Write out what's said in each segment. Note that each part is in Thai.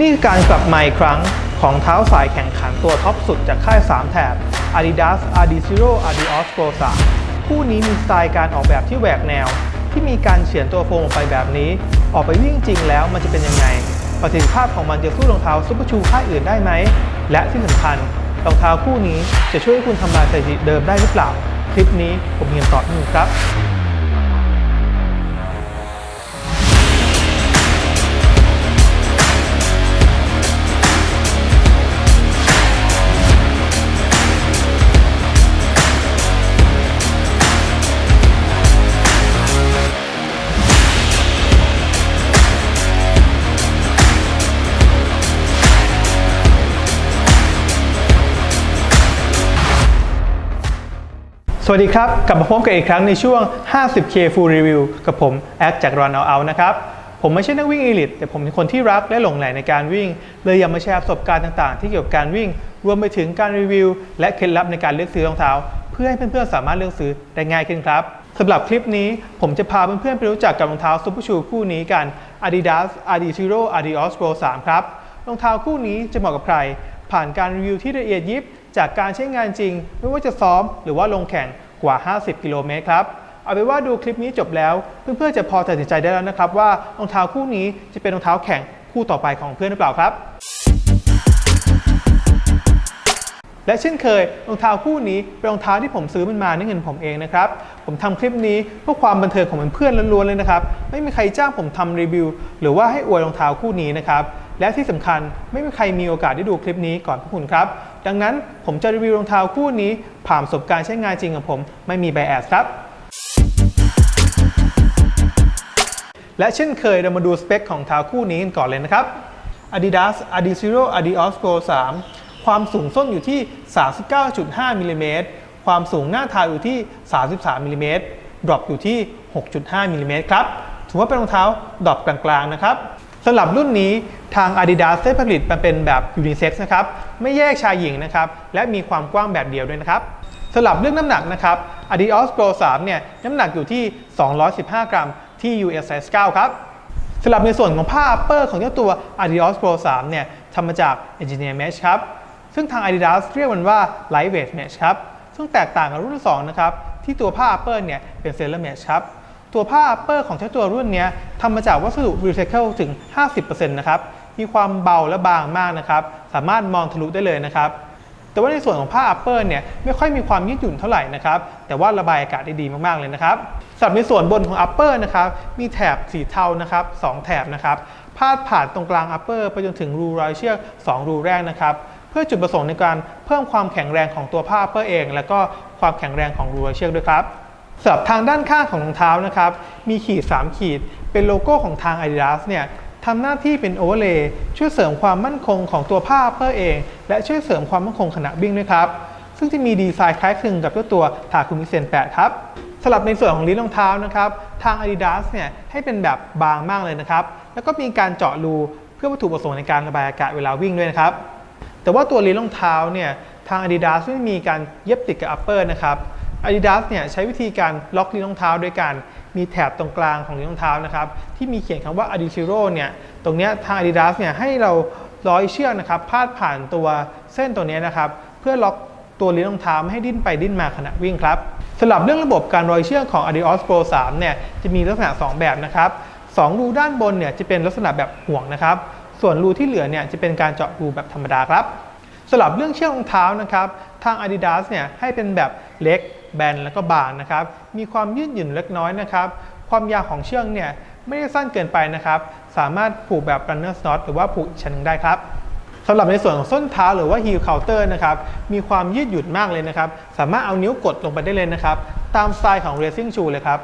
นี่คือการกลับมาอีกครั้งของเท้าสายแข่งขันตัวท็อปสุดจากค่าย 3 แถบ Adidas Adizero Adios Pro 3คู่นี้มีสไตล์การออกแบบที่แหวกแนว ที่มีการเฉือนตัวโฟมออกไปแบบนี้ ออกไปวิ่งจริงแล้วมันจะเป็นยังไง ประสิทธิภาพของมันจะสู้รองเท้าซุปเปอร์ชูค่ายอื่นได้ไหม และที่สำคัญรองเท้าคู่นี้จะช่วยให้คุณทำลายสถิติเดิมได้หรือเปล่า คลิปนี้ผมมีคำตอบให้คุณครับ สวัสดีครับ กลับมาพบกันอีกครั้งในช่วง 50K Full Review กับผม แอดจาก Run Out Out นะครับ ผมไม่ใช่นักวิ่งอีลิตแต่ผมเป็นคนที่รักและหลงใหลในการวิ่ง เลยอยากมาแชร์ประสบการณ์ต่างๆ ที่เกี่ยวกับการวิ่ง รวมไปถึงการรีวิว และเคล็ดลับในการเลือกซื้อรองเท้า เพื่อให้เพื่อนๆสามารถเลือกซื้อได้ง่ายขึ้นครับสำหรับคลิปนี้ผมจะพาเพื่อนๆไปรู้จักกับรองเท้าซุปเปอร์ชูคู่นี้กัน Adidas Adizero Adios Pro 3 ครับรองเท้าคู่นี้จะเหมาะกับใคร ผ่านการรีวิวที่ละเอียดยิบ จากการใช้งานจริง ไม่ว่าจะซ้อมหรือว่าลงแข่งกว่า 50 กิโลเมตรครับ เอาเป็นว่าดูคลิปนี้จบแล้ว เพื่อนๆจะพอตัดสินใจได้แล้วนะครับ ว่ารองเท้าคู่นี้จะเป็นรองเท้าแข่งคู่ต่อไปของเพื่อนหรือเปล่าครับ และเช่นเคยรองเท้าคู่นี้เป็นรองเท้าที่ผมซื้อมันมาด้วยเงินผมเองนะครับ ผมทำคลิปนี้เพื่อความบันเทิงของเพื่อนๆล้วนๆเลยนะครับ ไม่มีใครจ้างผมทำรีวิว หรือว่าให้อวยรองเท้าคู่นี้นะครับและที่สำคัญไม่มีใครมีโอกาสได้ดูคลิปนี้ก่อนพวกคุณครับ ดังนั้นผมจะรีวิวรองเท้าคู่นี้ ผ่านประสบการณ์ใช้งานจริงของผมไม่มีไบแอสครับและเช่นเคยเรามาดูสเปคของเท้าคู่นี้กันก่อนเลยนะครับ Adidas Adizero Adios Pro 3 ความสูงส้นอยู่ที่ 39.5มิลลิเมตรความสูงหน้าเท้าอยู่ที่ 33มิลลิเมตรดรอปอยู่ที่ 6.5มิลลิเมตรครับ ถือว่าเป็นรองเท้าดรอปกลางๆนะครับ สำหรับรุ่นนี้ทาง Adidas ได้ผลิตมาเป็นแบบยูนิเซ็กซ์นะครับไม่แยกชายหญิงนะครับและมีความกว้างแบบเดียวด้วยนะครับสำหรับเรื่องน้ำหนักนะครับ Adios Pro 3เนี่ยน้ำหนักอยู่ที่ 215 กรัมที่ US size 9ครับสำหรับในส่วนของผ้า upper ของเจ้าตัว Adios Pro 3เนี่ยทำมาจาก Engineer Mesh ครับซึ่งทาง Adidas เรียกมันว่า Lightweight Mesh ครับซึ่งแตกต่างกับรุ่น 2 นะครับที่ตัวผ้า upper เนี่ยเป็น Sailor Mesh ครับ ตัวผ้า upper ของเจ้าตัวรุ่นนี้ทำมาจากวัสดุ recycle ถึง 50%นะครับ มีความเบาและบางมากนะครับ สามารถมองทะลุได้เลยนะครับ แต่ว่าในส่วนของผ้า upper เนี่ยไม่ค่อยมีความยืดหยุ่นเท่าไหร่นะครับ แต่ว่าระบายอากาศได้ดีมากๆเลยนะครับสำหรับในส่วนบนของ upper นะครับ มีแถบสีเทานะครับสองแถบนะครับ พาดผ่านตรงกลาง upper ไปจนถึงรูรอยเชือก 2 รูแรกนะครับเพื่อจุดประสงค์ในการเพิ่มความแข็งแรงของตัวผ้า upper เอง แล้วก็ความแข็งแรงของรูรอยเชือกด้วยครับ สำหรับทางด้านข้างของรองเท้านะครับ มีขีด 3 ขีด เป็นโลโก้ของทาง Adidas เนี่ยทำหน้าที่เป็นโอเวอร์เลย์ช่วยเสริมความมั่นคงของตัวผ้าเพื่อเอง และช่วยเสริมความมั่นคงขณะวิ่งด้วยครับ ซึ่งจะมีดีไซน์คล้ายคลึงกับเจ้าตัวทาคุมิเซน 8 ครับสำหรับในส่วนของลิ้นรองเท้านะครับ ทาง Adidas เนี่ยให้เป็นแบบบางมากเลยนะครับ แล้วก็มีการเจาะรูเพื่อวัตถุประสงค์ในการระบายอากาศเวลาวิ่งด้วยนะครับ แต่ว่าตัวลิ้นรองเท้าเนี่ยทาง Adidas ไม่มีการเย็บติดกับ upper นะครับ Adidas เนี่ยใช้วิธีการล็อกลิ้นรองเท้าด้วยการมีแถบตรงกลางของลิ้นรองเท้านะครับที่มีเขียนคำว่า Adizero เนี่ยตรงเนี้ยทาง Adidas เนี่ยให้เราร้อยเชือกนะครับพาดผ่านตัวเส้นตัวเนี้ยนะครับเพื่อล็อกตัวลิ้นรองเท้าไม่ให้ดิ้นไปดิ้นมาขณะวิ่งครับสำหรับเรื่องระบบการร้อยเชือกของ Adios Pro 3เนี่ยจะมีลักษณะ 2 แบบนะครับสองรูด้านบนเนี่ยจะเป็นลักษณะแบบห่วงนะครับ ส่วนรูที่เหลือเนี่ยจะเป็นการเจาะรูแบบธรรมดาครับสำหรับเรื่องเชือกรองเท้านะครับ ทาง Adidas เนี่ยให้เป็นแบบเล็ก แบนแล้วก็บางนะครับ มีความยืดหยุ่นเล็กน้อยนะครับ ความยาวของเชือกเนี่ยไม่ได้สั้นเกินไปนะครับ สามารถผูกแบบ runner knot หรือว่าผูกอีกชั้นหนึงได้ครับสำหรับในส่วนของส้นเท้าหรือว่า heel counter นะครับมีความยืดหยุ่นมากเลยนะครับ สามารถเอานิ้วกดลงไปได้เลยนะครับ ตามสไตล์ของ racing shoe เลยครับ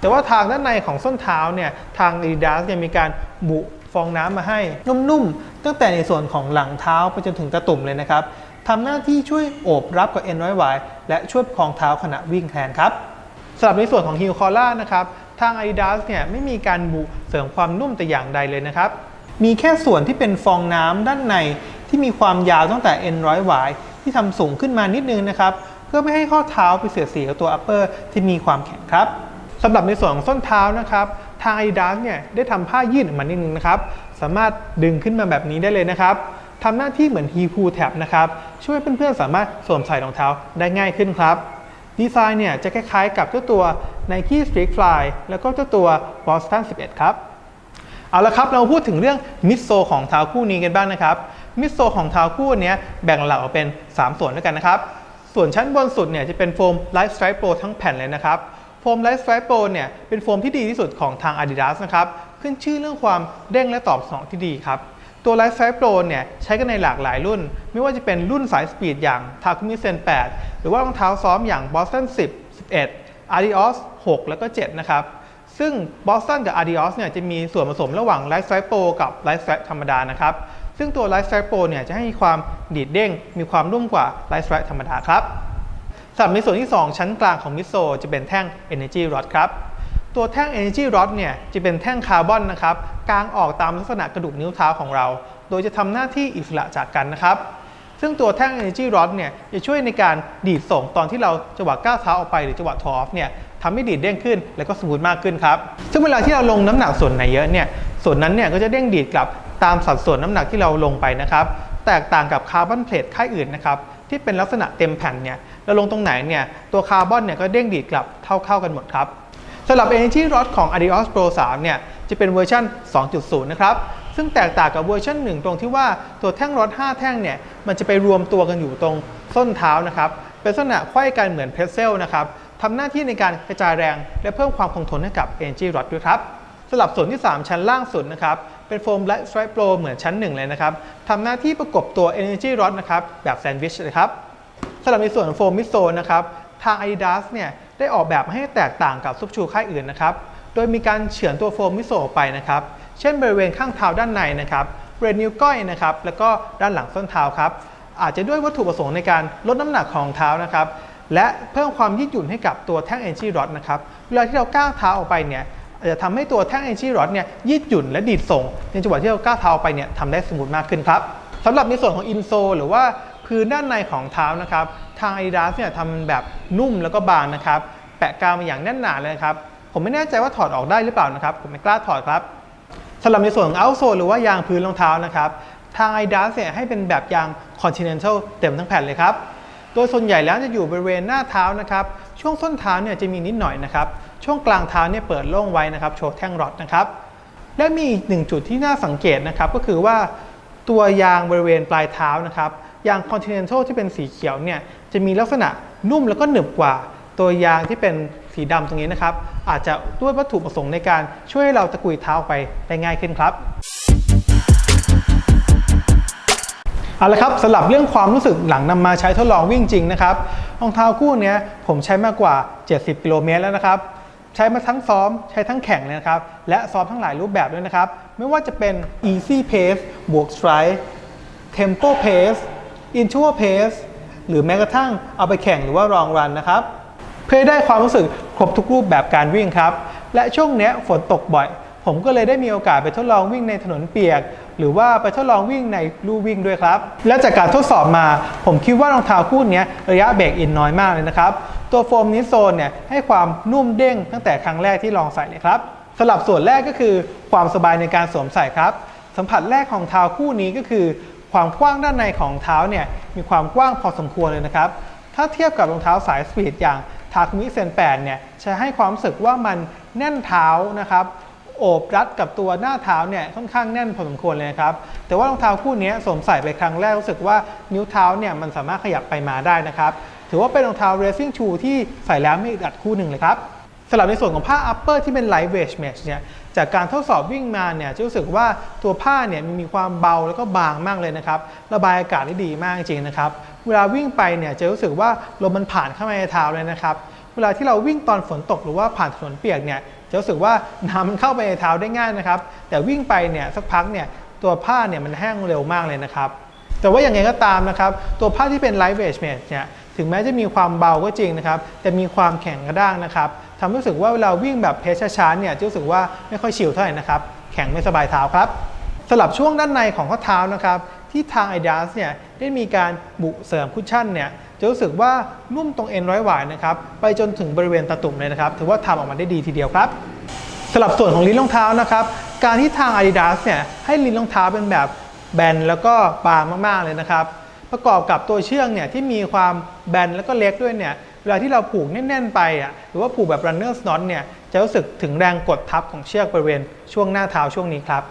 แต่ว่าทางด้านในของส้นเท้าเนี่ยทาง Adidas ยังมีการบุฟองน้ำมาให้นุ่มๆตั้งแต่ในส่วนของหลังเท้าไปจนถึงตะตุ่มเลยนะครับ ทำหน้าที่ช่วยโอบรับกับเอ็นร้อยหวายและช่วยระคองเท้าขณะวิ่งแทนครับสำหรับในส่วนของ heel collar นะครับทาง Adidas เนี่ยไม่มีการบุเสริมความนุ่มแต่อย่างใดเลยนะครับ มีแค่ส่วนที่เป็นฟองน้ำด้านในที่มีความยาวตั้งแต่เอ็นร้อยหวายที่ทำสูงขึ้นมานิดนึงนะครับเพื่อไม่ให้ข้อเท้าไปเสียดสีกับตัว upper ที่มีความแข็งครับสำหรับในส่วนของส้นเท้านะครับทาง Adidas เนี่ยได้ทำผ้ายืดออกมานิดนึงนะครับสามารถดึงขึ้นมาแบบนี้ได้เลยนะครับ ทำหน้าที่เหมือน Heel Pull Tab นะครับ ช่วยเพื่อนๆ สามารถสวมใส่รองเท้าได้ง่ายขึ้นครับ ดีไซน์เนี่ยจะคล้ายๆกับเจ้าตัว Nike Streak Fly แล้วก็เจ้าตัว Boston 11 ครับ เอาละครับเราพูดถึงเรื่องมิดโซของเท้าคู่นี้กันบ้างนะครับ มิดโซของเท้าคู่นี้แบ่งหลักออกเป็น 3 ส่วนด้วยกันนะครับ ส่วนชั้นบนสุดเนี่ยจะเป็นโฟม Light Strike Pro ทั้งแผ่นเลยนะครับโฟม Light Strike Pro เนี่ยเป็นโฟมที่ดีที่สุดของทาง Adidas นะครับ ขึ้นชื่อเรื่องความเด้งและตอบสนองที่ดีครับ ตัว Light Strike Pro เนี่ยใช้กันในหลากหลายรุ่น ไม่ว่าจะเป็นรุ่นสายสปีดอย่าง Takumi Sen 8 หรือว่ารองเท้าซ้อมอย่าง Boston 10 11 Adios 6 แล้วก็ 7 นะครับ ซึ่ง Boston กับ Adios เนี่ยจะมีส่วนผสมระหว่าง Light Strike Pro กับ Light Strike ธรรมดานะครับ ซึ่งตัว Light Strike Pro เนี่ยจะให้ความดีดเด้ง มีความนุ่มกว่า Light Strike ธรรมดาครับสำหรับในส่วนที่ 2 ชั้นกลางของมิโซจะเป็นแท่ง Energy Rod ครับ ตัวแท่ง Energy Rod เนี่ยจะเป็นแท่งคาร์บอนนะครับกางออกตามลักษณะกระดูกนิ้วเท้าของเรา โดยจะทำหน้าที่อิสระจากกันนะครับ ซึ่งตัวแท่ง Energy Rod เนี่ยจะช่วยในการดีดส่งตอนที่เราจังหวะก้าวเท้าออกไปหรือจังหวะทออฟเนี่ยทำให้ดีดเด้งขึ้น แล้วก็สมูทมากขึ้นครับ ซึ่งเวลาที่เราลงน้ำหนักส่วนไหนเยอะเนี่ยส่วนนั้นเนี่ยก็จะเด้งดีดกลับตามสัดส่วนน้ำหนักที่เราลงไปนะครับแตกต่างกับคาร์บอนเพลทค่ายอื่นนะครับที่เป็นลักษณะเต็มแผ่นเนี่ยเราลงตรงไหนเนี่ยตัวคาร์บอนเนี่ยก็เด้งดีดกลับเท่าเข้ากันหมดครับ สำหรับ Energy Rod ของ Adios Pro 3 เนี่ย จะเป็นเวอร์ชัน2.0 นะครับ ซึ่งแตกต่างกับเวอร์ชัน1 ตรงที่ว่าตัวแท่งรถ5แท่งเนี่ย มันจะไปรวมตัวกันอยู่ตรงส้นเท้านะครับ เป็นลักษณะไขว้กันเหมือนเพรสเซลนะครับทำหน้าที่ในการกระจายแรง และเพิ่มความคงทนให้กับ Energy Rod ด้วยครับสำหรับส่วนที่ 3 ชั้นล่างสุดนะครับ เป็นโฟม Light Strike Pro เหมือนชั้น 1 เลยนะครับทำหน้าที่ประกบตัว Energy Rod นะครับ แบบแซนด์วิชเลยครับสำหรับในส่วนของโฟมมิดโซนนะครับ ทาง Adidas เนี่ยได้ออกแบบมาให้แตกต่างกับซุปชูค่ายอื่นนะครับ โดยมีการเฉือนตัวโฟมมิโซไปนะครับ เช่นบริเวณข้างเท้าด้านในนะครับบริเวณนิ้วก้อยนะครับ แล้วก็ด้านหลังส้นเท้าครับ อาจจะด้วยวัตถุประสงค์ในการลดน้ำหนักของเท้านะครับ และเพิ่มความยืดหยุ่นให้กับตัวแท่ง Energy Rod นะครับ เวลาที่เราก้าวเท้าออกไปเนี่ยอาจจะทำให้ตัวแท่ง Energy Rod เนี่ยยืดหยุ่นและดีดส่ง ในจังหวะที่เราก้าวเท้าออกไปเนี่ยทำได้สมูทมากขึ้นครับสำหรับในส่วนของอินโซหรือว่า พื้นด้านในของเท้านะครับ ทาง Adidas เนี่ยทำแบบนุ่มแล้วก็บางนะครับ แปะกาวมาอย่างแน่นหนาเลยครับ ผมไม่แน่ใจว่าถอดออกได้หรือเปล่านะครับ ผมไม่กล้าถอดครับสำหรับในส่วนของ outsole หรือว่ายางพื้นรองเท้านะครับ ทาง Adidas เนี่ยให้เป็นแบบยาง Continental เต็มทั้งแผ่นเลยครับ โดยส่วนใหญ่แล้วจะอยู่บริเวณหน้าเท้านะครับ ช่วงส้นเท้าเนี่ยจะมีนิดหน่อยนะครับ ช่วงกลางเท้าเนี่ยเปิดโล่งไว้นะครับ โชว์แท่งรอดนะครับ และมีอีกหนึ่งจุดที่น่าสังเกตนะครับ ก็คือว่าตัวยางบริเวณปลายเท้านะครับ ยาง Continental ที่เป็นสีเขียวเนี่ยจะมีลักษณะนุ่มแล้วก็หนึบกว่า ตัวยางที่เป็นสีดำตรงนี้นะครับ อาจจะด้วยวัตถุประสงค์ในการช่วยให้เราตะกุยเท้าไปได้ง่ายขึ้นครับเอาละครับสำหรับเรื่องความรู้สึกหลังนำมาใช้ทดลองวิ่งจริงนะครับรองเท้าคู่นี้ผมใช้มากกว่า 70 กิโลเมตรแล้วนะครับ ใช้มาทั้งซ้อมใช้ทั้งแข่งเลยนะครับ และซ้อมทั้งหลายรูปแบบด้วยนะครับ ไม่ว่าจะเป็น easy pace บวก stride tempo pace interval pace หรือแม้กระทั่งเอาไปแข่งหรือว่า long run นะครับ เพื่อได้ความรู้สึกครบทุกรูปแบบการวิ่งครับ และช่วงเนี้ยฝนตกบ่อย ผมก็เลยได้มีโอกาสไปทดลองวิ่งในถนนเปียก หรือว่าไปทดลองวิ่งในลู่วิ่งด้วยครับ และจากการทดสอบมา ผมคิดว่ารองเท้าคู่นี้ระยะเบรกอินน้อยมากเลยนะครับ ตัวโฟมนิโซนเนี่ยให้ความนุ่มเด้งตั้งแต่ครั้งแรกที่ลองใส่เลยครับสำหรับส่วนแรกก็คือความสบายในการสวมใส่ครับสัมผัสแรกของเท้าคู่นี้ก็คือ ความกว้างด้านในของเท้าเนี่ยมีความกว้างพอสมควรเลยนะครับ ถ้าเทียบกับรองเท้าสายสปีดอย่างทาคุมิเซน8เนี่ยจะให้ความรู้สึกว่ามันแน่นเท้านะครับโอบรัดกับตัวหน้าเท้าเนี่ยค่อนข้างแน่นพอสมควรเลยนะครับ แต่ว่ารองเท้าคู่นี้สวมใส่ไปครั้งแรกรู้สึกว่านิ้วเท้าเนี่ยมันสามารถขยับไปมาได้นะครับ ถือว่าเป็นรองเท้า racing shoe ที่ใส่แล้วไม่อึดอัดคู่หนึ่งเลยครับสำหรับในส่วนของผ้า upper ที่เป็น light weight mesh เนี่ย จากการทดสอบวิ่งมาเนี่ยจะรู้สึกว่าตัวผ้าเนี่ยมีความเบาแล้วก็บางมากเลยนะครับ ระบายอากาศได้ดีมากจริงนะครับ เวลาวิ่งไปเนี่ยจะรู้สึกว่าลมมันผ่านเข้ามาในเท้าเลยนะครับ เวลาที่เราวิ่งตอนฝนตกหรือว่าผ่านถนนเปียกเนี่ยจะรู้สึกว่าน้ำมันเข้าไปในเท้าได้ง่ายนะครับ แต่วิ่งไปเนี่ยสักพักเนี่ยตัวผ้าเนี่ยมันแห้งเร็วมากเลยนะครับแต่ว่าอย่างไงก็ตามนะครับ ตัวผ้าที่เป็น light weight mesh เนี่ย ถึงแม้จะมีความเบาก็จริงนะครับ แต่มีความแข็งกระด้างนะครับทำให้รู้สึกว่าเวลาวิ่งแบบเพชช้าๆเนี่ยจะรู้สึกว่าไม่ค่อยชิลเท่าไหร่นะครับ แข็งไม่สบายเท้าครับสำหรับช่วงด้านในของข้อเท้านะครับ ที่ทาง Adidas เนี่ยได้มีการบุเสริมคุชชั่นเนี่ยจะรู้สึกว่านุ่มตรงเอ็นร้อยหวายนะครับไปจนถึงบริเวณตะตุ่มเลยนะครับถือว่าทำออกมาได้ดีทีเดียวครับสำหรับส่วนของลิ้นรองเท้านะครับการที่ทาง Adidas เนี่ยให้ลิ้นรองเท้าเป็นแบบแบนแล้วก็บางมากๆเลยนะครับ ประกอบกับตัวเชือกเนี่ยที่มีความแบนแล้วก็เล็กด้วยเนี่ยเวลาที่เราผูกแน่นๆไปอะหรือว่าผูกแบบ runner's knot เนี่ยจะรู้สึกถึงแรงกดทับของเชือกบริเวณช่วงหน้าเท้าช่วงนี้ครับ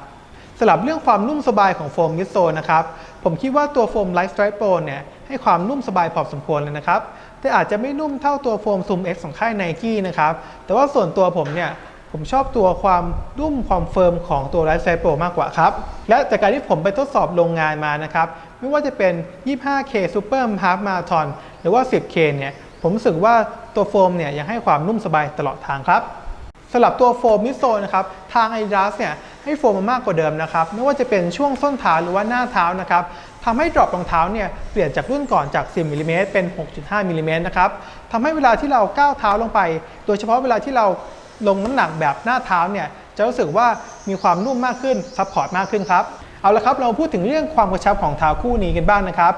สำหรับเรื่องความนุ่มสบายของโฟมมิดโซนะครับผมคิดว่าตัวโฟม Light Strike Pro เนี่ยให้ความนุ่มสบายพอสมควรเลยนะครับแต่อาจจะไม่นุ่มเท่าตัวโฟม Zoom X ของค่าย Nike นะครับแต่ว่าส่วนตัวผมเนี่ยผมชอบตัวความนุ่มความเฟิร์มของตัว Light Strike Pro มากกว่าครับและจากการที่ผมไปทดสอบโรงงานมานะครับ ไม่ว่าจะเป็น 25K Super Half Marathon หรือว่า 10K เนี่ย ผมรู้สึกว่าตัวโฟมเนี่ยยังให้ความนุ่มสบายตลอดทางครับสำหรับตัวโฟมมิโซนนะครับ ทาง Adidas เนี่ยให้โฟมมามากกว่าเดิมนะครับ ไม่ว่าจะเป็นช่วงส้นเท้าหรือว่าหน้าเท้านะครับทำให้ดรอปรองเท้าเนี่ยเปลี่ยนจากรุ่นก่อนจาก 10มิลลิเมตรเป็น 6.5มิลลิเมตรนะครับทำให้เวลาที่เราก้าวเท้าลงไป โดยเฉพาะเวลาที่เราลงน้ำหนักแบบหน้าเท้าเนี่ยจะรู้สึกว่ามีความนุ่มมากขึ้นซัพพอร์ตมากขึ้นครับ เอาละครับเราพูดถึงเรื่องความกระชับของเท้าคู่นี้กันบ้างนะครับ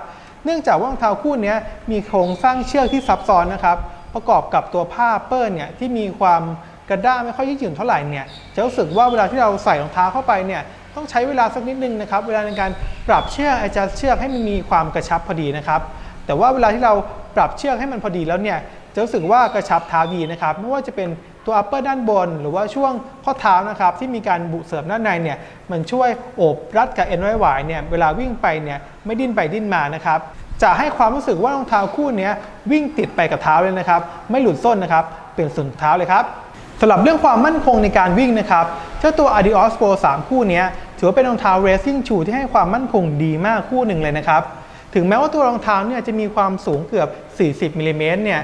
เนื่องจากว่ารองเท้าคู่นี้มีโครงสร้างเชือกที่ซับซ้อนนะครับ ประกอบกับตัวผ้าเปิ้ลเนี่ยที่มีความกระด้างไม่ค่อยยืดหยุ่นเท่าไหร่เนี่ยจะรู้สึกว่าเวลาที่เราใส่รองเท้าเข้าไปเนี่ยต้องใช้เวลาสักนิดนึงนะครับ เวลาในการปรับเชือก adjust เชือกให้มันมีความกระชับพอดีนะครับ แต่ว่าเวลาที่เราปรับเชือกให้มันพอดีแล้วเนี่ยจะรู้สึกว่ากระชับเท้าดีนะครับ ไม่ว่าจะเป็น ตัว upper ด้านบน หรือว่าช่วงข้อเท้านะครับที่มีการบุเสริมด้านในเนี่ยมันช่วยโอบรัดกับเอ็นไว้หวเนี่ยเวลาวิ่งไปเนี่ยไม่ดิ้นไปดิ้นมานะครับจะให้ความรู้สึกว่ารองเท้าคู่นี้วิ่งติดไปกับเท้าเลยนะครับ ไม่หลุดส้นนะครับเป็นส่วนเท้าเลยครับสำหรับเรื่องความมั่นคงในการวิ่งนะครับเจ้าตัว Adios Pro 3 คู่นี้ถือว่าเป็นรองเท้า racing shoe ที่ให้ความมั่นคงดีมากคู่หนึ่งเลยนะครับถึงแม้ว่าตัวรองเท้าเนี่ยจะมีความสูงเกือบ 40มิลลิเมตรเนี่ย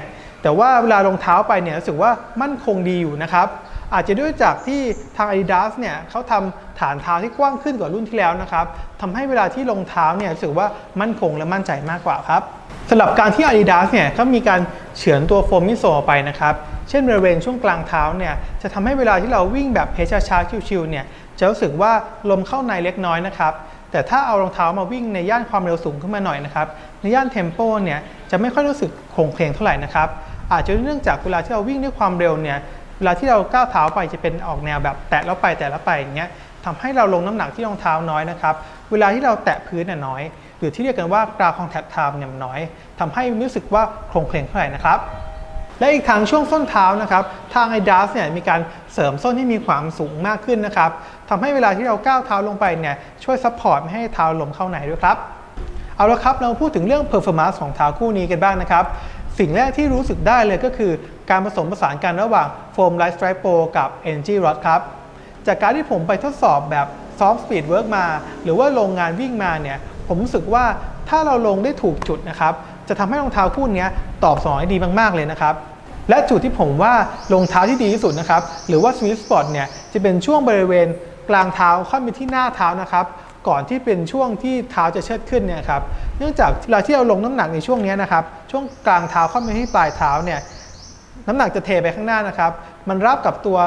แต่ว่าเวลารองเท้าไปเนี่ยรู้สึกว่ามั่นคงดีอยู่นะครับ อาจจะด้วยจากที่ทาง Adidas เนี่ยเขาทำฐานเท้าที่กว้างขึ้นกว่ารุ่นที่แล้วนะครับทำให้เวลาที่รองเท้าเนี่ยรู้สึกว่ามั่นคงและมั่นใจมากกว่าครับสำหรับการที่ Adidas เนี่ยเขามีการเฉือนตัวโฟมมิโซไปนะครับ เช่นบริเวณช่วงกลางเท้าเนี่ยจะทำให้เวลาที่เราวิ่งแบบเพชช้าๆชิวๆเนี่ยจะรู้สึกว่าลมเข้าในเล็กน้อยนะครับแต่ถ้าเอารองเท้ามาวิ่งในย่านความเร็วสูงขึ้นมาหน่อยนะครับในย่านเทมโปเนี่ยจะไม่ค่อยรู้สึกโครงเพลงเท่าไหร่นะครับ อาจจะเนื่องจากเวลาที่เราวิ่งด้วยความเร็วเนี่ยเวลาที่เราก้าวเท้าไปจะเป็นออกแนวแบบแตะแล้วไปแตะแล้วไปอย่างเงี้ยทำให้เราลงน้ำหนักที่รองเท้าน้อยนะครับเวลาที่เราแตะพื้นน่ะน้อย หรือที่เรียกกันว่ากราวคองแทคไทม์เนี่ยน้อยทำให้รู้สึกว่าโครงเพลงเท่าไหร่นะครับและอีกทางช่วงส้นเท้านะครับ ทาง Adidas เนี่ยมีการเสริมส้นที่มีความสูงมากขึ้นนะครับทำให้เวลาที่เราก้าวเท้าลงไปเนี่ยช่วยซัพพอร์ตไม่ให้เท้าลมเข้าในด้วยครับ เอาละครับเราพูดถึงเรื่อง performance ของเท้าคู่นี้กันบ้างนะครับ สิ่งแรกที่รู้สึกได้เลยก็คือการผสมผสานกันระหว่าง Foam Light Strike Pro กับ NG Rod ครับ จากการที่ผมไปทดสอบแบบ Soft Speed Work มา หรือว่าโรงงานวิ่งมาเนี่ย ผมรู้สึกว่าถ้าเราลงได้ถูกจุดนะครับ จะทำให้รองเท้าคู่นี้ตอบสนองได้ดีมาก ๆ เลยนะครับ และจุดที่ผมว่ารองเท้าที่ดีที่สุดนะครับ หรือว่า sweet spot เนี่ย จะเป็นช่วงบริเวณกลางเท้าค่อยไปที่หน้าเท้านะครับ ก่อนที่เป็นช่วงที่เท้าจะเชิดขึ้นเนี่ยครับ เนื่องจากเวลาที่เราลงน้ำหนักในช่วงนี้นะครับ ช่วงกลางเท้าเข้าไปที่ปลายเท้าเนี่ยน้ำหนักจะเทไปข้างหน้านะครับ มันรับกับตัว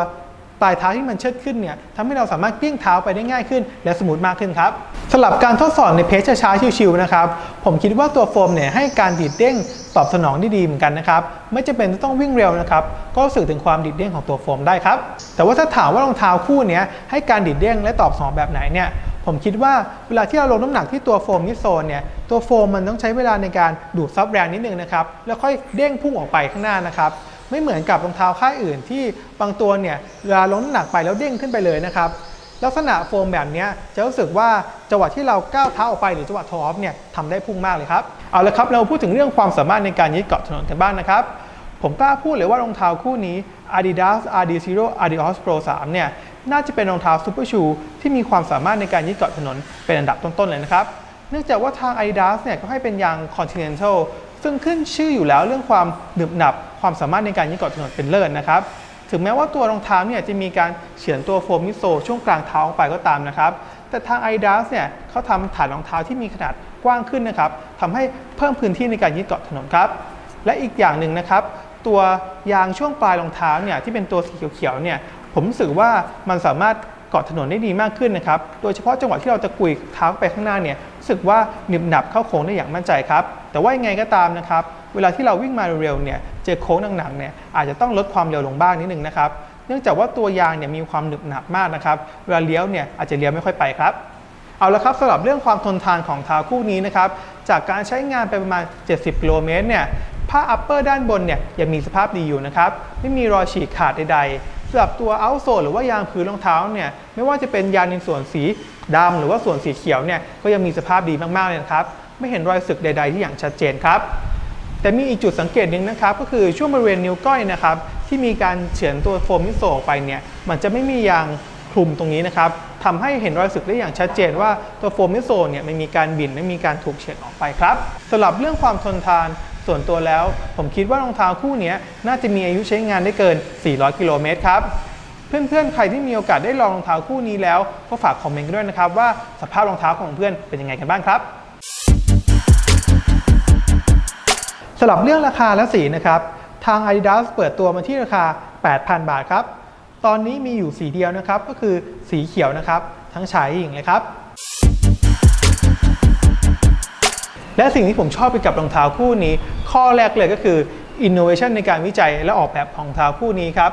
ปลายเท้าที่มันเชิดขึ้นเนี่ยทำให้เราสามารถกิ้ยงเท้าไปได้ง่ายขึ้น และสมูทมากขึ้นครับสำหรับการทดสอบในเพจช้าๆชิวๆนะครับ ผมคิดว่าตัวโฟมเนี่ยให้การดีดเด้งตอบสนองได้ดีเหมือนกันนะครับ ไม่จำเป็นต้องวิ่งเร็วนะครับ ก็สื่อถึงความดีดเด้งของตัวโฟมได้ครับ แต่ว่าถ้าถามว่ารองเท้าคู่นี้ให้การดีดเด้งและตอบสนองแบบไหนเนี่ย ผมคิดว่าเวลาที่เราลงน้ำหนักที่ตัวโฟมมิดโซนเนี่ยตัวโฟมมันต้องใช้เวลาในการดูดซับแรงนิดนึงนะครับแล้วค่อยเด้งพุ่งออกไปข้างหน้านะครับไม่เหมือนกับรองเท้าค่ายอื่นที่บางตัวเนี่ยเวลาลงน้ำหนักไปแล้วเด้งขึ้นไปเลยนะครับลักษณะโฟมแบบนี้จะรู้สึกว่าจังหวะที่เราก้าวเท้าออกไปหรือจังหวะทอฟเนี่ยทำได้พุ่งมากเลยครับเอาละครับเราพูดถึงเรื่องความสามารถในการยึดเกาะถนนกันบ้างนะครับผมกล้าพูดเลยว่ารองเท้าคู่นี้ Adidas RD0 Adios Pro 3เนี่ย น่าจะเป็นรองเท้าซูเปอร์ชูที่มีความสามารถในการยึดเกาะถนนเป็นอันดับต้นๆเลยนะครับ เนื่องจากว่าทาง Adidas เนี่ยก็ให้เป็นยาง Continental ซึ่งขึ้นชื่ออยู่แล้วเรื่องความหนึบหนับความสามารถในการยึดเกาะถนนเป็นเลิศนะครับถึงแม้ว่าตัวรองเท้าเนี่ยจะมีการเฉือนตัวโฟมมิโซช่วงกลางเท้าออกไปก็ตามนะครับ แต่ทาง Adidas เนี่ยเขาทำฐานรองเท้าที่มีขนาดกว้างขึ้นนะครับทำให้เพิ่มพื้นที่ในการยึดเกาะถนนครับ และอีกอย่างหนึ่งนะครับ ตัวยางช่วงปลายรองเท้าเนี่ยที่เป็นตัวสีเขียวๆเนี่ย ผมรู้สึกว่ามันสามารถเกาะถนนได้ดีมากขึ้นนะครับ โดยเฉพาะจังหวะที่เราจะกุยเท้าไปข้างหน้าเนี่ยรู้สึกว่าหนึบหนับเข้าโค้งได้อย่างมั่นใจครับ แต่ว่ายังไงก็ตามนะครับ เวลาที่เราวิ่งมาเร็วเนี่ย เจอโค้งหนักๆเนี่ยอาจจะต้องลดความเร็วลงบ้างนิดนึงนะครับ เนื่องจากว่าตัวยางเนี่ยมีความหนึบหนับมากนะครับ เวลาเลี้ยวเนี่ยอาจจะเลี้ยวไม่ค่อยไปครับเอาละครับสำหรับเรื่องความทนทานของเท้าคู่นี้นะครับ จากการใช้งานไปประมาณ 70 กิโลเมตรเนี่ยผ้าอัปเปอร์ด้านบนเนี่ยยังมีสภาพดีอยู่นะครับ ไม่มีรอยฉีกขาดใดๆ สำหรับตัวเอาโซหรือว่ายางพื้นรองเท้าเนี่ยไม่ว่าจะเป็นยางในส่วนสีดำหรือว่าส่วนสีเขียวเนี่ยก็ยังมีสภาพดีมากๆเลยนะครับ ไม่เห็นรอยสึกใด ๆ ที่อย่างชัดเจนครับแต่มีอีกจุดสังเกตหนึ่งนะครับก็คือช่วงบริเวณนิ้วก้อยนะครับที่มีการเฉือนตัวโฟมมิโซะออกไปเนี่ยมันจะไม่มียางคลุมตรงนี้นะครับทำให้เห็นรอยสึกได้อย่างชัดเจนว่าตัวโฟมมิโซะเนี่ยไม่มีการบินไม่มีการถูกเฉือนออกไปครับสำหรับเรื่องความทนทาน ส่วนตัวแล้ว ผมคิดว่ารองเท้าคู่นี้น่าจะมีอายุใช้งานได้เกิน 400 กิโลเมตรครับ เพื่อนๆ ใครที่มีโอกาสได้ลองรองเท้าคู่นี้แล้ว ก็ฝากคอมเมนต์ด้วยนะครับว่าสภาพรองเท้าของเพื่อนเป็นยังไงกันบ้างครับสำหรับเรื่องราคาและสีนะครับ ทาง Adidas เปิดตัวมาที่ราคา 8,000 บาทครับ ตอนนี้มีอยู่สีเดียวนะครับ ก็คือสีเขียวนะครับ ทั้งชายหญิงเลยครับ และสิ่งที่ผมชอบไปกับรองเท้าคู่นี้ ข้อแรกเลยก็คือ innovation ในการวิจัยและออกแบบของรองเท้าคู่นี้ครับ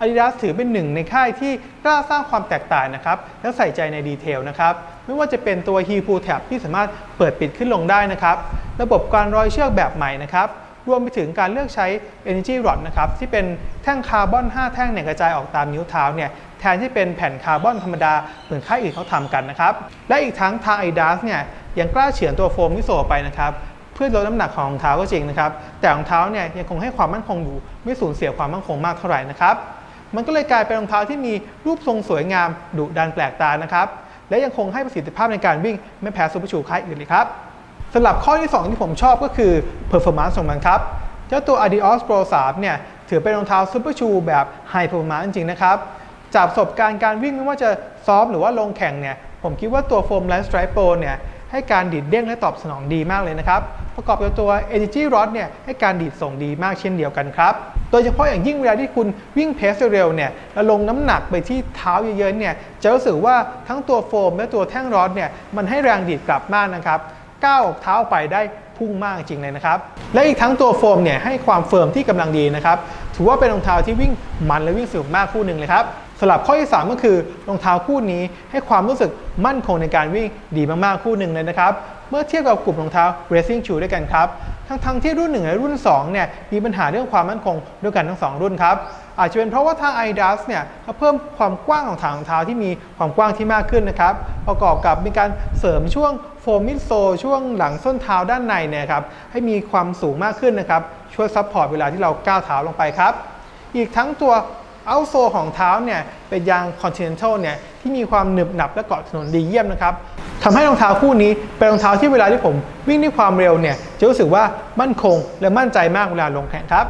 Adidas ถือเป็นหนึ่งในค่ายที่กล้าสร้างความแตกต่างนะครับ และใส่ใจในดีเทลนะครับ ไม่ว่าจะเป็นตัว Heel Pull Tab ที่สามารถเปิดปิดขึ้นลงได้นะครับ ระบบการร้อยเชือกแบบใหม่นะครับรวมไปถึงการเลือกใช้ Energy Rod นะครับที่เป็นแท่งคาร์บอน 5 แท่งเนี่ยกระจายออกตามนิ้วเท้าเนี่ยแทนที่เป็นแผ่นคาร์บอนธรรมดาเหมือนค่ายอื่นเขาทำกันนะครับ และอีกทั้งทาง Adidas เนี่ย ยังกล้าเฉือนตัวโฟมมิโซะไปนะครับเพื่อลดน้ำหนักของรองเท้าก็จริงนะครับ แต่รองเท้าเนี่ยยังคงให้ความมั่นคงอยู่ไม่สูญเสียความมั่นคงมากเท่าไหร่นะครับ มันก็เลยกลายเป็นรองเท้าที่มีรูปทรงสวยงามดุดันแปลกตานะครับ และยังคงให้ประสิทธิภาพในการวิ่งไม่แพ้ซูเปอร์ชูค่ายอื่นเลยครับสำหรับข้อที่ 2 ที่ผมชอบก็คือ performance ของมันครับเจ้าตัว Adios Pro 3เนี่ยถือเป็นรองเท้าซูเปอร์ชูแบบ High Performance จริงๆนะครับจากประสบการณ์การวิ่งไม่ว่าจะซ้อมหรือว่าลงแข่งเนี่ยผมคิดว่าตัว Foam Line Stripe Pro เนี่ย ให้การดีดเด้งและตอบสนองดีมากเลยนะครับ ประกอบกับตัว Energy Rod เนี่ยให้การดีดส่งดีมากเช่นเดียวกันครับ โดยเฉพาะอย่างยิ่งเวลาที่คุณวิ่งเพสเร็วเนี่ยแล้วลงน้ำหนักไปที่เท้าเยอะๆเนี่ยจะรู้สึกว่าทั้งตัวโฟม และตัวแท่งรอดเนี่ยมันให้แรงดีดกลับมากนะครับก้าวออกเท้าไปได้พุ่งมากจริงเลยนะครับ และอีกทั้งตัวโฟมเนี่ยให้ความเฟิร์มที่กำลังดีนะครับ ถือว่าเป็นรองเท้าที่วิ่งมันและวิ่งสนุกมากคู่หนึ่งเลยครับ สำหรับข้อที่ 3 ก็คือรองเท้าคู่นี้ให้ความรู้สึกมั่นคงในการวิ่งดีมากๆคู่หนึ่งเลยนะครับ เมื่อเทียบกับกลุ่มรองเท้า racing shoe ด้วยกันครับ ทั้งทั้งที่รุ่น 1 และรุ่น2เนี่ยมีปัญหาเรื่องความมั่นคงด้วยกันทั้ง 2 รุ่นครับ อาจจะเป็นเพราะว่าทาง Adidas เนี่ยเขาเพิ่มความกว้างของฐานรองเท้าที่มีความกว้างที่มากขึ้นนะครับประกอบกับมีการเสริมช่วงโฟมมิดโซช่วงหลังส้นเท้าด้านในเนี่ยครับให้มีความสูงมากขึ้นนะครับช่วยซัพพอร์ตเวลาที่เราก้าวเท้าลงไปครับอีกทั้งตัว เอาโซของเท้าเนี่ยเป็นยาง Continental เนี่ยที่มีความหนึบหนับและเกาะถนนดีเยี่ยมนะครับทำให้รองเท้าคู่นี้เป็นรองเท้าที่เวลาที่ผมวิ่งด้วยความเร็วเนี่ยจะรู้สึกว่ามั่นคง และมั่นใจมากเวลาลงแข่งครับ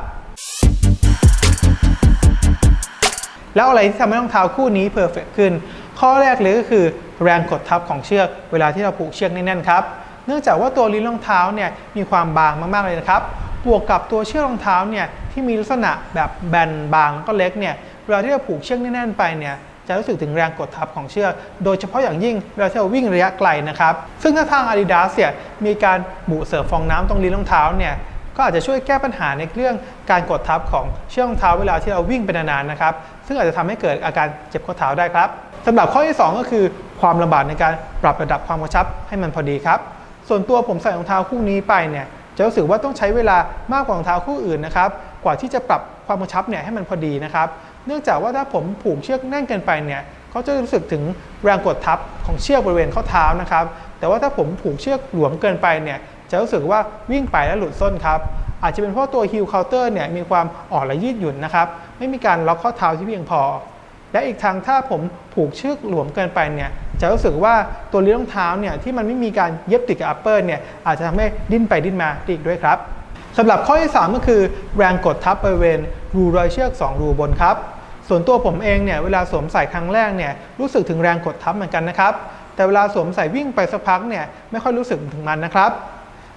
แล้วอะไรที่ทำให้รองเท้าคู่นี้เพอร์เฟกขึ้น ข้อแรกเลยก็คือแรงกดทับของเชือกเวลาที่เราผูกเชือกแน่นๆครับ เนื่องจากว่าตัวลิ้นรองเท้าเนี่ยมีความบางมากๆเลยนะครับ บวกกับตัวเชือกรองเท้าเนี่ยที่มีลักษณะแบบแบนบางแล้วก็เล็กเนี่ยเวลาที่เราผูกเชือกแน่นๆไปเนี่ยจะรู้สึกถึงแรงกดทับของเชือก โดยเฉพาะอย่างยิ่งเวลาที่เราวิ่งระยะไกลนะครับ ซึ่งถ้าทาง Adidas เนี่ยมีการบุเสริมฟองน้ำตรงลิ้นรองเท้าเนี่ยก็อาจจะช่วยแก้ปัญหาในเรื่องการกดทับของเชือกรองเท้าเวลาที่เราวิ่งเป็นนานๆนะครับ ซึ่งอาจจะทำให้เกิดอาการเจ็บข้อเท้าได้ครับสำหรับข้อที่ 2 ก็คือความลำบากในการปรับระดับความกระชับให้มันพอดีครับ ส่วนตัวผมใส่รองเท้าคู่นี้ไปเนี่ย จะรู้สึกว่าต้องใช้เวลามากกว่ารองเท้าคู่อื่นนะครับ กว่าที่จะปรับความกระชับเนี่ยให้มันพอดีนะครับ เนื่องจากว่าถ้าผมผูกเชือกแน่นเกินไปเนี่ยเขาจะรู้สึกถึงแรงกดทับของเชือกบริเวณข้อเท้านะครับ แต่ว่าถ้าผมผูกเชือกหลวมเกินไปเนี่ยจะรู้สึกว่าวิ่งไปแล้วหลุดส้นครับ อาจจะเป็นเพราะตัว heel counter เนี่ยมีความอ่อนและยืดหยุ่นนะครับ ไม่มีการล็อกข้อเท้าที่เพียงพอ และอีกทางถ้าผมผูกเชือกหลวมเกินไปเนี่ย จะรู้สึกว่าตัวลิ้นรองเท้าเนี่ยที่มันไม่มีการเย็บติดกับ upper เนี่ยอาจจะทำให้ดิ้นไปดิ้นมาได้อีกด้วยครับสำหรับข้อที่ 3 ก็คือแรงกดทับบริเวณรูรอยเชือก 2 รูบนครับ ส่วนตัวผมเองเนี่ยเวลาสวมใส่ครั้งแรกเนี่ยรู้สึกถึงแรงกดทับเหมือนกันนะครับ แต่เวลาสวมใส่วิ่งไปสักพักเนี่ยไม่ค่อยรู้สึกถึงมันนะครับ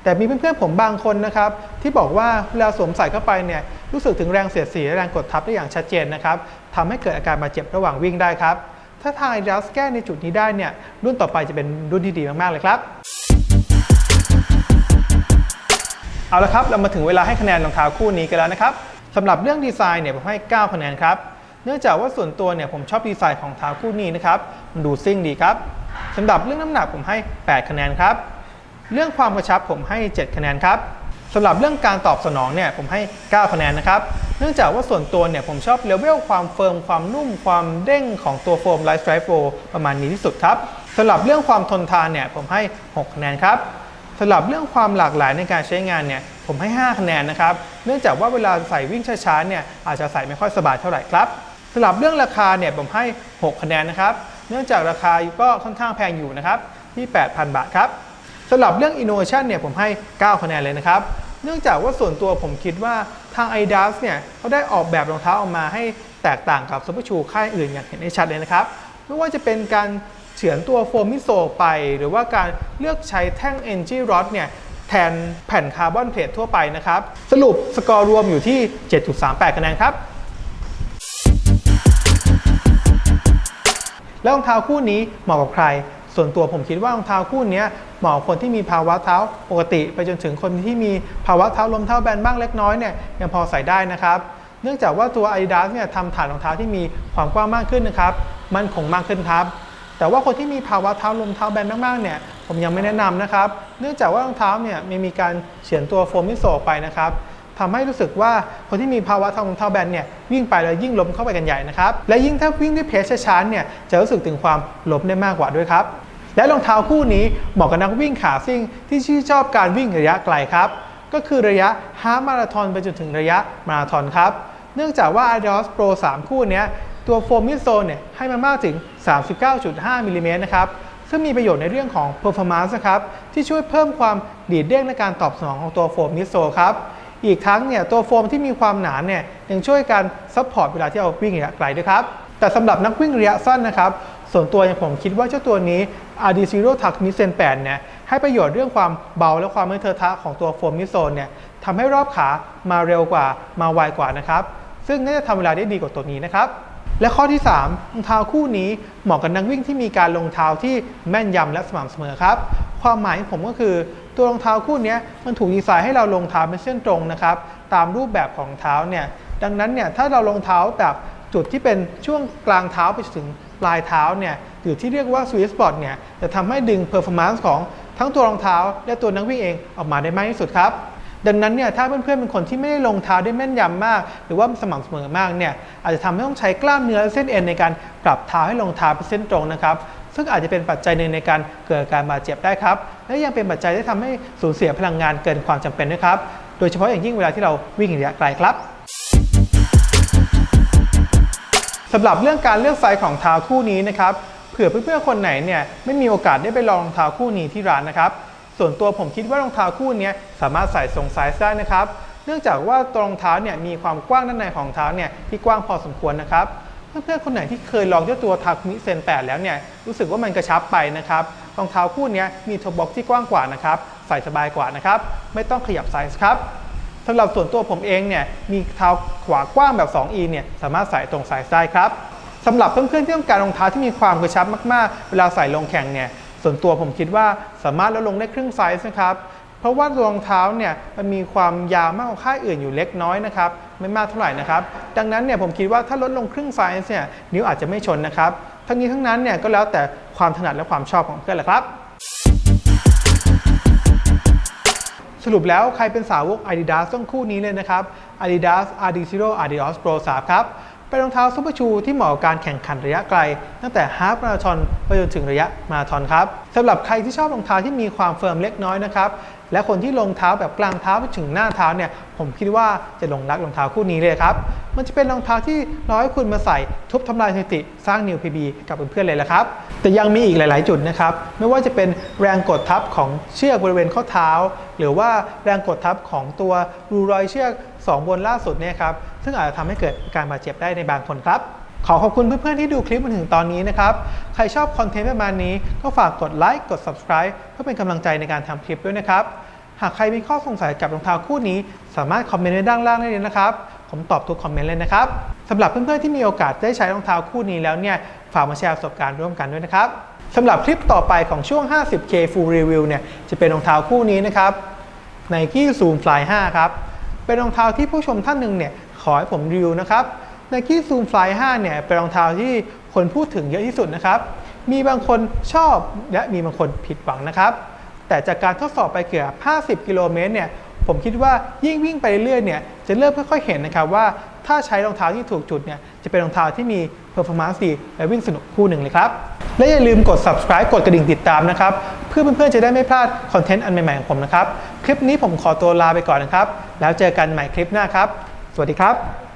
แต่มีเพื่อนๆผมบางคนนะครับที่บอกว่าเวลาสวมใส่เข้าไปเนี่ยรู้สึกถึงแรงเสียดสีและแรงกดทับได้อย่างชัดเจนนะครับทำให้เกิดอาการบาดเจ็บระหว่างวิ่งได้ครับ ถ้าทาง Adidas แก้ในจุดนี้ได้เนี่ยรุ่นต่อไปจะเป็นรุ่นที่ดีมากๆเลยครับ เอาละครับ เรามาถึงเวลาให้คะแนนรองเท้าคู่นี้กันแล้วนะครับสำหรับเรื่องดีไซน์เนี่ยผมให้ 9 คะแนนครับ เนื่องจากว่าส่วนตัวเนี่ยผมชอบดีไซน์ของเท้าคู่นี้นะครับมันดูซิ่งดีครับสำหรับเรื่องน้ำหนักผมให้ 8 คะแนนครับ เรื่องความกระชับผมให้ 7 คะแนนครับสำหรับเรื่องการตอบสนองเนี่ยผมให้ 9 คะแนนนะครับ เนื่องจากว่าส่วนตัวเนี่ยผมชอบเลเวลความเฟิร์มความนุ่มความเด้งของตัวโฟมไลท์สไตรโฟประมาณนี้ที่สุดครับสำหรับเรื่องความทนทานเนี่ยผมให้6คะแนนครับสำหรับเรื่องความหลากหลายในการใช้งานเนี่ยผมให้ 5 คะแนนนะครับ เนื่องจากว่าเวลาใส่วิ่งช้าๆเนี่ยอาจจะใส่ไม่ค่อยสบายเท่าไหร่ครับสำหรับเรื่องราคาเนี่ยผมให้ 6 คะแนนนะครับ เนื่องจากราคาก็ค่อนข้างแพงอยู่นะครับที่ 8,000 บาทครับสำหรับเรื่อง innovation เนี่ยผมให้ 9 คะแนนเลยนะครับ เนื่องจากว่าส่วนตัวผมคิดว่า ทาง Adidas เนี่ยเขาได้ออกแบบรองเท้าออกมาให้แตกต่างกับซุปเปอร์ชูค่ายอื่นอย่างเห็นได้ชัดเลยนะครับ ไม่ว่าจะเป็นการเฉือนตัวโฟมมิโซไป หรือว่าการเลือกใช้แท่ง NG Rod เนี่ยแทนแผ่นคาร์บอนเพลททั่วไปนะครับ สรุปสกอร์รวมอยู่ที่ 7.38คะแนนครับ แล้วรองเท้าคู่นี้เหมาะกับใคร ส่วนตัวผมคิดว่ารองเท้าคู่นี้เหมาะคนที่มีภาวะเท้าปกติ ไปจนถึงคนที่มีภาวะเท้าลมเท้าแบนบ้างเล็กน้อยเนี่ยยังพอใส่ได้นะครับ เนื่องจากว่าตัว Adidas เนี่ยทำฐานรองเท้าที่มีความกว้างมากขึ้นนะครับ มันคงมากขึ้นครับ แต่ว่าคนที่มีภาวะเท้าลมเท้าแบนมากๆเนี่ยผมยังไม่แนะนำนะครับ เนื่องจากว่ารองเท้าเนี่ยไม่มีการเฉือนตัวโฟมมิโซไปนะครับทำให้รู้สึกว่าคนที่มีภาวะทางรองเท้าแบนเนี่ยวิ่งไปแล้วยิ่งล้มเข้าไปกันใหญ่นะครับ และยิ่งถ้าวิ่งด้วยเพสช้าๆเนี่ยจะรู้สึกถึงความล้มได้มากกว่าด้วยครับ และรองเท้าคู่นี้เหมาะกับนักวิ่งขาซิ่งที่ชื่นชอบการวิ่งระยะไกลครับ ก็คือระยะฮามาราธอนไปจนถึงระยะมาราธอนครับ เนื่องจากว่า Adidas Pro 3 คู่นี้ตัวโฟมมิดโซนเนี่ยให้มามากถึง 39.5มิลลิเมตรนะครับซึ่งมีประโยชน์ในเรื่องของ performance นะครับที่ช่วยเพิ่มความดีดเด้งและการตอบสนองของตัวโฟมมิโซครับอีกทั้งเนี่ยตัวโฟมที่มีความหนาเนี่ยยังช่วยการซัพพอร์ตเวลาที่เราวิ่งระยะไกลด้วยครับแต่สำหรับนักวิ่งระยะสั้นนะครับ ส่วนตัวอย่างผมคิดว่าเจ้าตัวนี้ RD Zero Tuck m i s e n 8เนี่ยให้ประโยชน์เรื่องความเบาและความไม่เทอะทะของตัวโฟมมิโซนเนี่ยทำให้รอบขามาเร็วกว่ามาไวกว่านะครับ ซึ่งน่าจะทำเวลาได้ดีกว่าตัวนี้นะครับ และข้อที่ 3 รองเท้าคู่นี้เหมาะกับนักวิ่งที่มีการลงเท้าที่แม่นยำและสม่ำเสมอครับ ความหมายของผมก็คือ ตัวรองเท้าคู่นี้มันถูกดีไซน์ให้เราลงเท้าเป็นเส้นตรงนะครับตามรูปแบบของเท้าเนี่ยดังนั้นเนี่ยถ้าเราลงเท้าแบบจุดที่เป็นช่วงกลางเท้าไปถึง ปลายเท้าเนี่ยหรือที่เรียกว่า sweet spot เนี่ยจะทำให้ดึง performance ของทั้งตัวรองเท้า และตัวนักวิ่งเองออกมาได้มากที่สุดครับดังนั้นเนี่ยถ้าเพื่อนๆเป็นคนที่ไม่ได้ลงเท้าได้แม่นยำมาก หรือว่าสม่ำเสมอมากเนี่ยอาจจะทำให้ต้องใช้กล้ามเนื้อเส้นเอ็นในการปรับเท้าให้ลงเท้าเป็นเส้นตรงนะครับซึ่งอาจจะเป็นปัจจัยหนึ่งในการเกิดการบาดเจ็บได้ครับ และยังเป็นปัจจัยที่ทำให้สูญเสียพลังงานเกินความจำเป็นด้วยครับ โดยเฉพาะอย่างยิ่งเวลาที่เราวิ่งระยะไกลครับ สำหรับเรื่องการเลือกไซส์ของเท้าคู่นี้นะครับเผื่อเพื่อนๆคนไหนเนี่ยไม่มีโอกาสได้ไปลองรองเท้าคู่นี้ที่ร้านนะครับ ส่วนตัวผมคิดว่ารองเท้าคู่นี้สามารถใส่ทรงไซส์ได้นะครับ เนื่องจากว่าตรองเท้าเนี่ยมีความกว้างด้านในของเท้าเนี่ยที่กว้างพอสมควรนะครับเพื่อนๆคนไหนที่เคยลองเจ้าตัวทักมิเซน8แล้วเนี่ยรู้สึกว่ามันกระชับไปนะครับรองเท้าคู่นี้มีทบ็อกที่กว้างกว่านะครับใส่สบายกว่านะครับ ไม่ต้องขยับไซส์ครับ สำหรับส่วนตัวผมเองเนี่ยมีเท้าขวากว้างแบบ 2E เนี่ยสามารถใส่ตรงไซส์ได้ครับสำหรับเพื่อนๆที่ต้องการรองเท้าที่มีความกระชับมากๆ เวลาใส่ลงแข่งเนี่ยส่วนตัวผมคิดว่าสามารถลดลงได้ครึ่งไซส์นะครับเพราะว่ารองเท้าเนี่ยมันมีความยาวมากกว่าค่ายอื่นอยู่เล็กน้อยนะครับไม่มากเท่าไหร่นะครับดังนั้นเนี่ยผมคิดว่าถ้าลดลงครึ่งไซส์เนี่ยนิ้วอาจจะไม่ชนนะครับทั้งนี้ทั้งนั้นเนี่ยก็แล้วแต่ความถนัดและความชอบของเพื่อนแหละครับ สรุปแล้วใครเป็นสาวก Adidas ต้องคู่นี้เลยนะครับ Adidas RD0 Adios Pro 3 ครับ เป็นรองเท้าซุปเปอร์ชูที่เหมาะกับการแข่งขันระยะไกล ตั้งแต่ฮาล์ฟมาราธอนไปจนถึงระยะมาราธอนครับสำหรับใครที่ชอบรองเท้าที่มีความเฟิร์มเล็กน้อยนะครับและคนที่ลงเท้าแบบกลางเท้าไปถึงหน้าเท้าเนี่ยผมคิดว่าจะหลงรักรองเท้าคู่นี้เลยครับมันจะเป็นรองเท้าที่รอให้คุณมาใส่ทุบทำลายสถิติสร้างนิวพีบีกับเพื่อนๆเลยละครับ แต่ยังมีอีกหลาย ๆ จุดนะครับไม่ว่าจะเป็นแรงกดทับของเชือกบริเวณข้อเท้า หรือว่าแรงกดทับของตัวรูรอยเชือก 2 บนล่าสุดเนี่ยครับซึ่งอาจจะทำให้เกิดการบาดเจ็บได้ในบางคนครับ ขอขอบคุณเพื่อนๆที่ดูคลิปมาถึงตอนนี้นะครับ ใครชอบคอนเทนต์ประมาณนี้ก็ฝากกดไลค์กด subscribe เพื่อเป็นกำลังใจในการทำคลิปด้วยนะครับ หากใครมีข้อสงสัยกับรองเท้าคู่นี้ สามารถคอมเมนต์ไว้ด้านล่างได้เลยนะครับ ผมตอบทุกคอมเมนต์เลยนะครับสำหรับเพื่อนๆที่มีโอกาสได้ใช้รองเท้าคู่นี้แล้วเนี่ยฝากมาแชร์ประสบการณ์ร่วมกันด้วยนะครับสำหรับคลิปต่อไปของช่วง 50K Full Review เนี่ยจะเป็นรองเท้าคู่นี้นะครับ Nike Zoom Fly 5 ครับ เป็นรองเท้าที่ผู้ชมท่านหนึ่งเนี่ยขอให้ผมรีวิวนะครับ Nike Zoom Fly 5เนี่ยเป็นรองเท้าที่คนพูดถึงเยอะที่สุดนะครับ มีบางคนชอบและมีบางคนผิดหวังนะครับ แต่จากการทดสอบไปเกือบ 50 กิโลเมตรเนี่ยผมคิดว่ายิ่งวิ่งไปเรื่อยๆเนี่ยจะเริ่มค่อยๆเห็นนะครับว่า ถ้าใช้รองเท้าที่ถูกจุดเนี่ยจะเป็นรองเท้าที่มี performance ดีและวิ่งสนุกคู่หนึ่งเลยครับ และอย่าลืมกด subscribe กดกระดิ่งติดตามนะครับ เพื่อเพื่อนๆจะได้ไม่พลาดคอนเทนต์อันใหม่ๆของผมนะครับ คลิปนี้ผมขอตัวลาไปก่อนนะครับ แล้วเจอกันใหม่คลิปหน้าครับ สวัสดีครับ